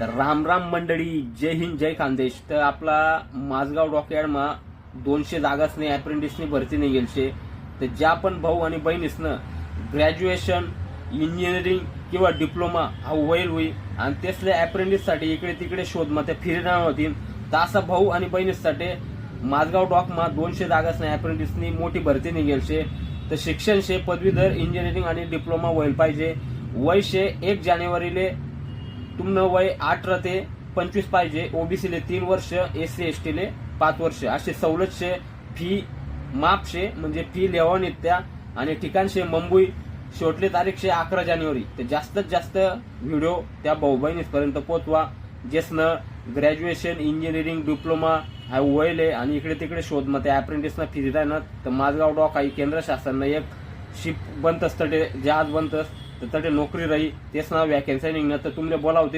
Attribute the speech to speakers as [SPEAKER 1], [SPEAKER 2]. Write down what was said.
[SPEAKER 1] तर राम राम मंडळी जय हिंद जय खानदेश. तर आपला माझगाव डॉकयार्डमा दोनशे जागासने अप्रेंटिसनी भरती नाही गेलशे तर ज्या पण भाऊ आणि बहिणीसनं ग्रॅज्युएशन इंजिनिअरिंग किंवा डिप्लोमा हा होईल होईल आणि तेसले अप्रेंटिससाठी इकडे तिकडे शोध मग ते फिरणार होतील तर असा भाऊ आणि बहिणीसाठी माझगाव डॉकमा दोनशे जागासने अप्रेंटिसनी मोठी भरती नाही गेलशे तर शिक्षण शे पदवीधर इंजिनिअरिंग आणि डिप्लोमा होईल पाहिजे. वय शे एक जानेवारीले तुमनं वय अठरा ते पंचवीस पाहिजे. ओबीसीले तीन वर्ष एस सी एस टीले पाच वर्ष. असे सवलतशे फी माफशे म्हणजे फी लेवा नित्या आणि ठिकाणशे मुंबई. शेवटली तारीख शे अकरा जानेवारी. तर जास्तीत जास्त व्हिडिओ त्या भाऊबहिणीपर्यंत पोहोचवा. पोचवा जेसनं ग्रॅज्युएशन इंजिनिअरिंग डिप्लोमा हा वयले आणि इकडे तिकडे शोध. मग त्या अप्रेंटिसनं फिरत आहे ना तर माझगाव डॉक काही केंद्र शासनानं एक शिप बनतस तटे जहाज बनतस तर ते नोकरी राही तेच ना वॅकेन्सी निघणार तर तुमले बोलावतील.